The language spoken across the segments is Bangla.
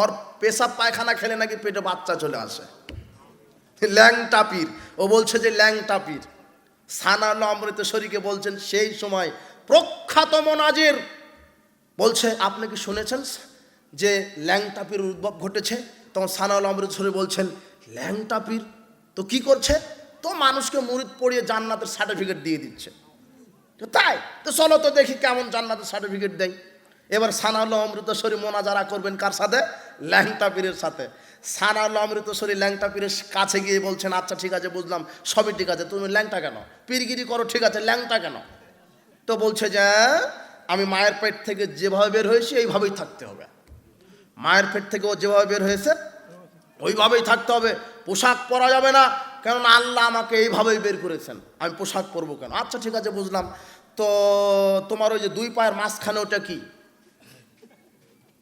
ওর পেশাব পায়খানা খেলে নাকি পেটে বাচ্চা চলে আসে। ল্যাংটা পীর, ও বলছে যে ল্যাংটা পীর। সানাল অমৃতসরীকে বলছেন, সেই সময় প্রখ্যাত মনাজের, বলছে, আপনি কি শুনেছেন যে ল্যাংটা পীর উদ্ভব ঘটেছে? তখন সানাউল অমৃতসরী বলছেন, ল্যাংটা পীর, তো কি করছে? তো মানুষকে মুরিদ পড়িয়ে জান্নাতের সার্টিফিকেট দিয়ে দিচ্ছে। তো তাই, তো চলো তো দেখি কেমন জান্নাতের সার্টিফিকেট দেয়। এবার সানাউল্লাহ অমৃতসরী মোনাজারা করবেন কার সাথে? ল্যাংটা পীরের সাথে। সানাউল্লাহ অমৃতসরী ল্যাংটা পীরের কাছে গিয়ে বলছেন আচ্ছা ঠিক আছে, বুঝলাম, সবই ঠিক আছে, তুমি ল্যাংটা কেন? পীরগিরি করো, ঠিক আছে, ল্যাংটা কেন? তো বলছে যে, আমি মায়ের পেট থেকে যেভাবে বের হয়েছি, এইভাবেই থাকতে হবে। মায়ের পেট থেকে ও যেভাবে বের হয়েছে, ওইভাবেই থাকতে হবে। পোশাক পরা যাবে না, কেননা আল্লাহ আমাকে এইভাবেই বের করেছেন। আমি পোশাক পরবো কেন? আচ্ছা ঠিক আছে, বুঝলাম। তো তোমার ওই যে দুই পায়ের মাঝখানে ওটা কি?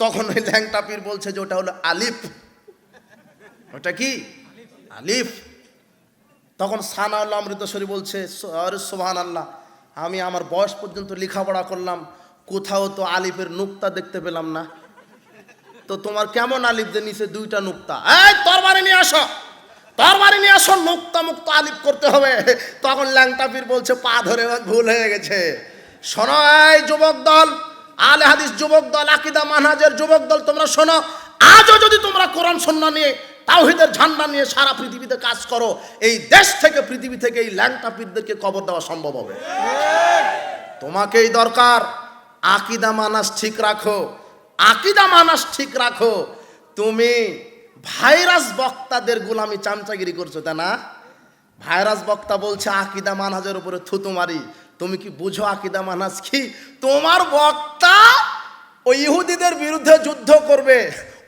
তখন ওই ল্যাংটা পীর বলছে যে ওটা হলো আলিফ। ওটা কি? আলিফ। তখন সানা আল্লাহ অমৃতসরী বলছে আরে সোহান আল্লাহ আমি আমার বয়স পর্যন্ত লেখাপড়া করলাম, কোথাও তো আলিফের নুক্তা দেখতে পেলাম না। তো তোমার কেমন আলিফ যে নিচে দুইটা নুক্তা? এই, তরবারি নিয়ে আসো। তরবারি নিয়ে আসো নুক্তা মুক্ত আলিফ করতে হবে। তখন ল্যাংটা পীর বলছে, পা ধরে ভুল হয়ে গেছে। শোনো, এই যুবক দল আলে হাদিস যুবক দল, আকিদা, মানহাজের যুবক দল, তোমরা শোনো, আজও যদি তোমরা কোরআন সন্না নিয়ে, তাওহিদের ঝান্ডা নিয়ে সারা পৃথিবীতে কাজ করো, এই দেশ থেকে, পৃথিবী থেকে এই ল্যাংটা পীরদেরকে কবর দেওয়া সম্ভব হবে। তোমাকেই দরকার আকিদা মানাস ঠিক রাখো। আকিদা মানাস ঠিক রাখো। তুমি ভাইরাস বক্তাদের গোলামি, চামচাগিরি করছ তা না? ভাইরাস বক্তা বলছে, আকিদা, মানহাজের উপরে থুতু মারি। তুমি কি বুঝো আকিদা মানহাজ কি? তোমার বক্তা ওই ইহুদিদের বিরুদ্ধে যুদ্ধ করবে।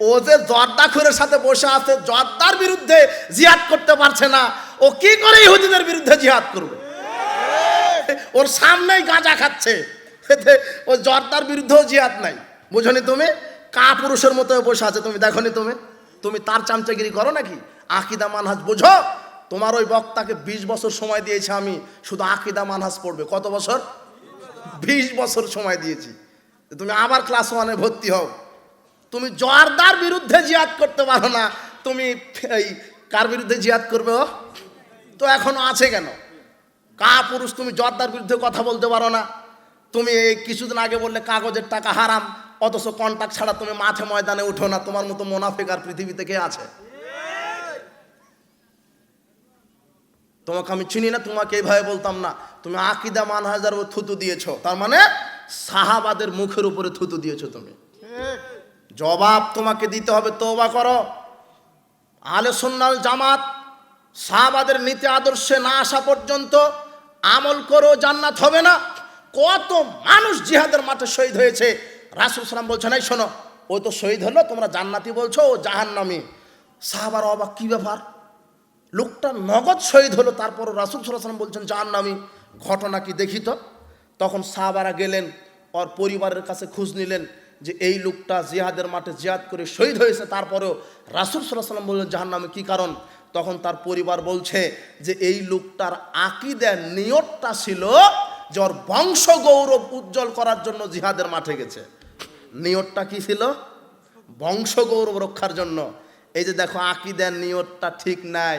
ও যে জর্দাখুরের সাথে বসে আছে, জর্দার বিরুদ্ধে জিহাদ করতে পারছে না। ও কি করে ইহুদিদের বিরুদ্ধে জিহাদ করবে? ওর সামনেই গাঁজা খাচ্ছে। ও জর্দার বিরুদ্ধেও জিহাদ নাই। বুঝনি তুমি? কা পুরুষের মতো বসে আছে। তুমি দেখনি তুমি? তুমি তার চামচাগিরি করো নাকি? আকিদা মানহাজ, বোঝো? তোমার ওই বক্তাকে বিশ বছর সময় দিয়েছি আমি, শুধু আকিদা মানহাস পড়বে। কত বছর? বিশ বছর সময় দিয়েছি। তুমি আবার ক্লাস ওয়ানে ভর্তি হও। তুমি জর্দার বিরুদ্ধে জিয়াদ করতে পারো না। তুমি এই কার বিরুদ্ধে জিহাদ করবে ও? তো এখনও আছে কেন? কা পুরুষ তুমি জর্দার বিরুদ্ধে কথা বলতে পারো না। তুমি এই কিছুদিন আগে বললে কাগজের টাকা হারাম, অথচ কন্ট্যাক্ট ছাড়া তুমি মাঠে ময়দানে উঠো না। তোমার মতো মোনাফেক আর পৃথিবীতে কে আছে? তোমাকে আমি চিনি না, তোমাকে এইভাবে বলতাম না। তুমি আকিদা মানহাজার ও থুতু দিয়েছ। তার মানে সাহাবাদের মুখের উপরে থুতু দিয়েছ তুমি। জবাব তোমাকে দিতে হবে তোবা করো। আলে সুন্নাল জামাত সাহাবাদের নীতি আদর্শে না আসা পর্যন্ত আমল করো, জান্নাত হবে না। কত মানুষ জিহাদের মাঠে শহীদ হয়েছে। রাসুল সালাম বলছে নাই শোনো, ও তো শহীদ হলো, তোমরা জান্নাতি বলছো, ও জাহান্নামি। সাহাবার অবাক, কি ব্যাপার? লোকটা নগদ শহীদ হলো তারপর রাসুল সাল্লাম বলছেন জাহান্নামি ঘটনা কি দেখি তো? তখন সাহাবারা গেলেন, ওর পরিবারের কাছে খোঁজ নিলেন যে এই লোকটা জিহাদের মাঠে জিহাদ করে শহীদ হয়েছে, তারপরেও রাসুল সাল্লাহ সাল্লাম বললেন নামে, কী কারণ? তখন তার পরিবার বলছে যে এই লোকটার আকিদের নিয়তটা ছিল যে ওর বংশ গৌরব উজ্জ্বল করার জন্য জিহাদের মাঠে গেছে। নিয়তটা কি ছিল? বংশ গৌরব রক্ষার জন্য। এই যে দেখো, আকিদের নিয়তটা ঠিক নাই।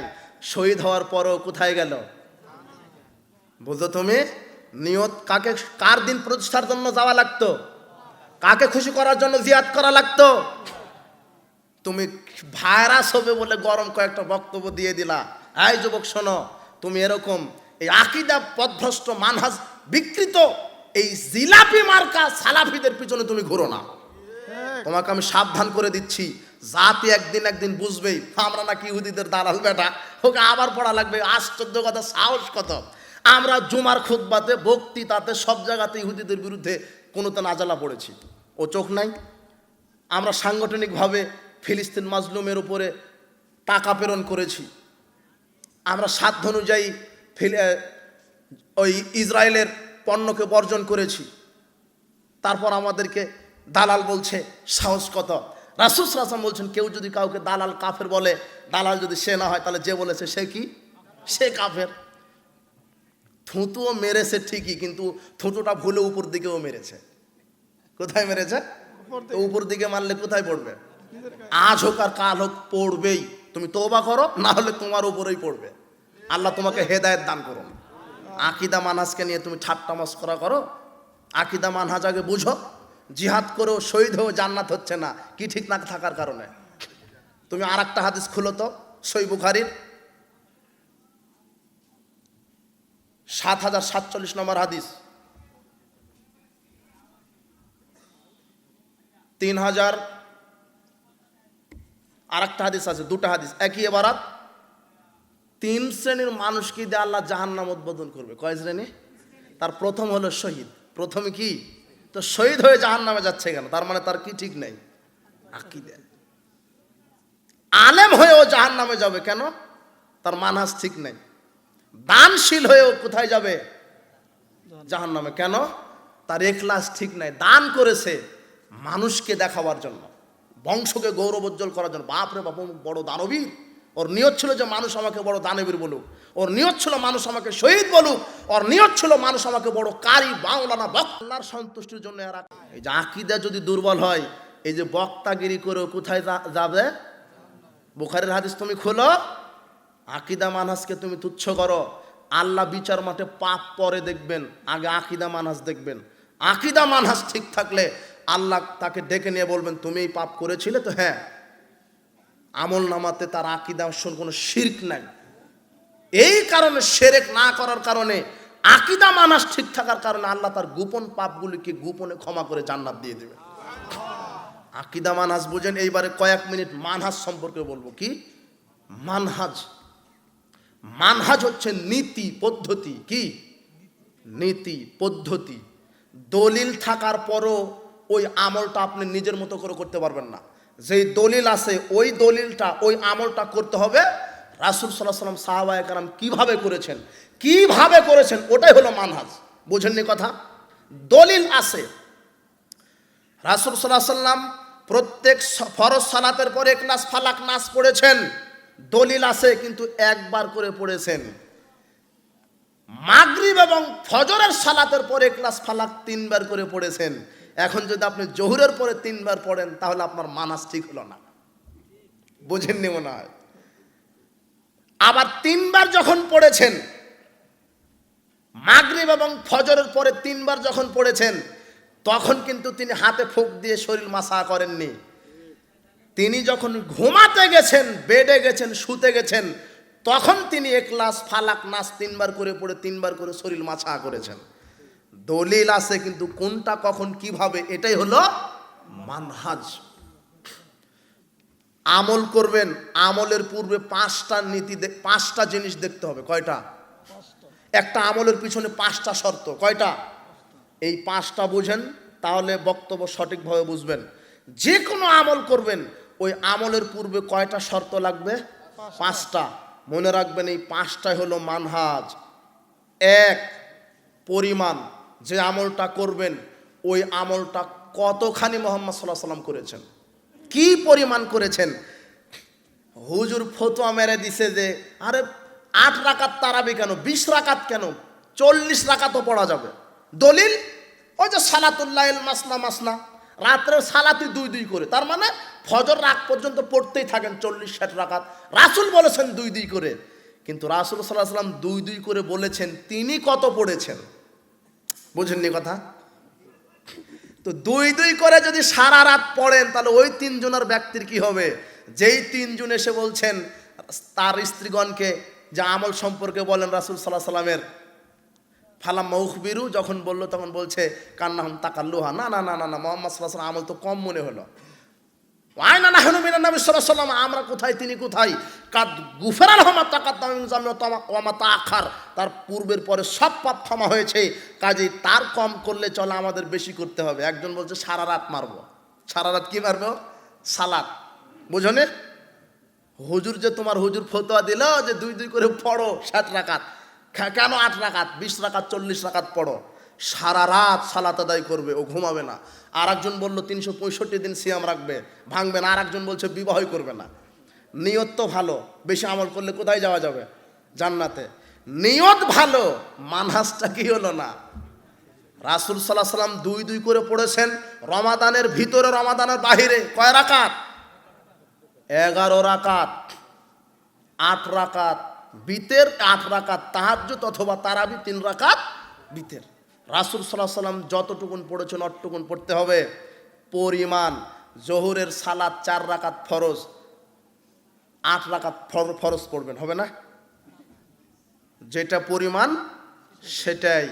শহীদ হওয়ার পরও কোথায় গেল? বুঝো তুমি? নিয়ত কাকে, কার দিন প্রতিষ্ঠার জন্য যাওয়া লাগতো? কাকে খুশি করার জন্য জিয়াদ করা লাগতো? তুমি ভাইরাস হবে বলে গরম কয়েকটা বক্তব্য দিয়ে দিলা। এই যুবক, শোনো, তুমি এরকম এই আকিদা পদভ্রষ্ট, মানহাজ বিকৃত এই জিলাপি মার্কা সালাফিদের পিছনে তুমি ঘুরো না। তোমাকে আমি সাবধান করে দিচ্ছি। জাতি একদিন একদিন বুঝবেই, আমরা নাকি ইহুদিদের দালাল বেটা। ওকে আবার পড়া লাগবে, আশ্চর্য কথা, সাহস কত? আমরা জুমার খুতবাতে, বক্তৃতাতে, সব জায়গাতে ইহুদিদের বিরুদ্ধে কোনো তো নাজালা পড়েছি। ও চোখ নাই? আমরা সাংগঠনিকভাবে ফিলিস্তিন মাজলুমের উপরে টাকা প্রেরণ করেছি। আমরা সাধ্য অনুযায়ী ওই ইসরায়েলের পণ্যকে বর্জন করেছি। তারপর আমাদেরকে দালাল বলছে, সাহস কত? রাসুস রাসাম বলছেন কেউ যদি কাউকে দালাল কাফের বলে দালাল যদি সে না হয় তাহলে যে বলেছে সে কি? সে কাফের। থুতুও মেরেছে ঠিকই কিন্তু থুতুটা ভুলে উপর দিকেও মেরেছে। কোথায় মেরেছে? উপর দিকে। মারলে কোথায় পড়বে? আজ হোক আর কাল হোক পড়বেই। তুমি তোবা করো না হলে তোমার উপরেই পড়বে। আল্লাহ তোমাকে হেদায়েত দান করুন। আকিদা মানহাজকে নিয়ে তুমি ঠাট্টা মস্করা করো। আকিদা মানহাজ আগে বুঝো। জিহাদ করেও শহীদ হয়েও জান্নাত হচ্ছে না, কি ঠিক না থাকার কারণে? তুমি আর একটা হাদিস খুলো তো, সই বুখারির। সাত হাজার সাতচল্লিশ নম্বর হাদিস। তিন হাজার আর একটা হাদিস আছে, দুটো হাদিস, একই এবারাত। তিন শ্রেণির মানুষকে দিয়ে আল্লাহ জাহান্নাম উদ্বোধন করবে? কয় শ্রেণি? তার প্রথম হলো শহীদ। প্রথমে কি? তো শহীদ হয়ে জাহান্নামে যাচ্ছে কেন? তার মানে তার কি ঠিক নেই? আলেম হয়েও জাহান্নামে যাবে কেন? তার মানহাস ঠিক নেই। দানশীল হয়েও কোথায় যাবে? জাহান্নামে। কেন? তার এখলাস ঠিক নাই। দান করেছে মানুষকে দেখাবার জন্য, বংশকে গৌরবোজ্জ্বল করার জন্য। বাপরে বাপ বড় দানবীর। ওর নিয়ত ছিল যে মানুষ আমাকে বড় দানবীর বলুক। ওর নিয়ত ছিল মানুষ আমাকে শহীদ বলুক। ওর নিয়ত ছিল মানুষ আমাকে বড় কারি বাংলানা বক্তার সন্তুষ্টির জন্য এরা এই যে আকিদা যদি দুর্বল হয়, এই যে বক্তাগিরি করে কোথায় যাবে? বুখারের হাদিস তুমি খোলো। আকিদা মানহাজকে তুমি তুচ্ছ করো। আল্লাহ বিচার মাঠে পাপ পরে দেখবেন, আগে আকিদা মানহাজ দেখবেন। আকিদা মানহাজ ঠিক থাকলে আল্লাহ তাকে ডেকে নিয়ে বলবেন তুমি এই পাপ করেছিলে তো হ্যাঁ আমল নামাতে তার আকিদা কোনো শির্ক নাই। এই কারণে সেরেক না করার কারণে আকিদা মানাস ঠিক থাকার কারণে আল্লাহ তার গোপন পাপগুলিকে গোপনে ক্ষমা করে জান্নাত দিয়ে দেবে। আকিদা মানহাজ বুঝেন, এইবারে কয়েক মিনিট মানহাজ সম্পর্কে বলব কি? মানহাজ। মানহাজ হচ্ছে নীতি, পদ্ধতি কি? নীতি, পদ্ধতি। দলিল থাকার পরও ওই আমলটা আপনি নিজের মতো করে করতে পারবেন না। যেই দলিল আছে, ওই দলিলটা, ওই আমলটা করতে হবে। রাসুল সাল্লাহ সাল্লাম সাহাবা একরাম কীভাবে করেছেন? কীভাবে করেছেন? ওটাই হলো মানহাজ। বুঝেননি কথা? দলিল আছে। রাসুল সাল্লাহ সাল্লাম প্রত্যেক ফরজ সালাতের পরে ক্লাস ফালাক নাচ পড়েছেন। দলিল আছে, কিন্তু একবার করে পড়েছেন। মাগরিব এবং ফজরের সালাতের পরে ক্লাস ফালাক তিনবার করে পড়েছেন। এখন যদি আপনি জহুরের পরে তিনবার পড়েন, তাহলে আপনার মানাস ঠিক হলো না। বুঝেননি মনে হয়? আবার তিনবার যখন পড়েছেন, মাগরিব এবং ফজরের পরে তিনবার যখন পড়েছেন, তখন কিন্তু তিনি হাতে ফুক দিয়ে শরীর মাসা করেননি। তিনি যখন ঘুমাতে গেছেন, বেডে গেছেন, শুতে গেছেন, তখন তিনি একলাস ফালাক, নাচ তিনবার করে পড়ে, তিনবার করে শরীর মাছা করেছেন। দলিল আছে, কিন্তু কোনটা, কখন, কীভাবে, এটাই হলো মানহাজ। আমল করবেন, আমলের পূর্বে পাঁচটা নীতি পাঁচটা জিনিস দেখতে হবে, কয়টা? একটা আমলের পিছনে পাঁচটা শর্ত, কয়টা? এই পাঁচটা বুঝেন, তাহলে বক্তব্য সঠিকভাবে বুঝবেন। যে কোনো আমল করবেন, ওই আমলের পূর্বে কয়টা শর্ত লাগবে? পাঁচটা। মনে রাখবেন, এই পাঁচটাই হলো মানহাজ। এক, পরিমাণ। যে আমলটা করবেন, ওই আমলটা কতখানি মোহাম্মদ সাল্লাহ সাল্লাম করেছেন? কি পরিমাণ করেছেন? হুজুর ফতোয়া মেরে দিছে যে, আরে আট রাকাত তারাবি কেন? বিশ রাকাত কেন? চল্লিশ রাকাতও পড়া যাবে। দলিল, ওই যে সালাতুল্লাহ মাসনা মাসনা রাত্রে সালাতি দুই দুই করে। তার মানে ফজর রাত পর্যন্ত পড়তেই থাকেন চল্লিশ ষাট রাকাত। রাসুল বলেছেন দুই দুই করে। কিন্তু রাসুল সাল্লাহ সাল্লাম দুই দুই করে বলেছেন, তিনি কত পড়েছেন? বুঝেননি কথা? তো দুই দুই করে যদি সারা রাত পড়েন, তাহলে ওই তিনজনের ব্যক্তির কি হবে? যেই তিনজন এসে বলছেন, তার স্ত্রীগণকে যে আমল সম্পর্কে বলেন রাসুল সাল্লাহ সাল্লামের ফালাম মৌখবিরু যখন বলল, তখন বলছে কান্না হন লোহা না না না না না, মোহাম্মদ সাল্লাহ আমল তো কম মনে হলো। আয় না না হনু মিনা নবী সাল্লাহ সাল্লাম আমরা কোথায়, তিনি কোথায়? কাদ গুফেরাল হমা তাকাত ওমা তা আখার তার পূর্বের পরে সব পাপ ক্ষমা হয়েছে। কাজেই তার কম করলে চলে, আমাদের বেশি করতে হবে। একজন বলছে, সারা রাত মারবো। সারা রাত কি মারবো? সালাদ। বুঝনে হুজুর যে তোমার হুজুর ফতোয়া দিল যে দুই দুই করে পড়ো ষাট রাকাত। কেন আট রাকাত? বিশ রাকাত, চল্লিশ রাকাত পড়ো। সারা রাত সালাত আদায় করবে, ও ঘুমাবে না। আর একজন বলল, তিনশো পঁয়ষট্টি দিন সিয়াম রাখবে, ভাঙবে না। আর একজন বলছে, বিবাহই করবে না। নিয়ত তো ভালো, বেশি আমল করলে কোথায় যাওয়া যাবে? জান্নাতে। নিয়ত ভালো, মানহাজটা কি হলো না? রাসুল সাল্লাহ সাল্লাম দুই দুই করে পড়েছেন, রমাদানের ভিতরে, রমাদানের বাহিরে। কয় রাকাত? এগারো রাকাত, আট রাকাত, বিতের আট রাকাত, তাহাজ্জুদ অথবা তারাবি তিন রাকাত বিতের। রাসুল সাল্লাহ সাল্লাম যতটুকুন পড়েছেন অটটুকুন পড়তে হবে। পরিমাণ, জহুরের সালাদ চার রাকাত ফরজ, আট রাকাত ফর- ফরজ পড়বেন, হবে না? যেটা পরিমাণ, সেটাই।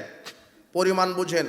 পরিমাণ বুঝেন।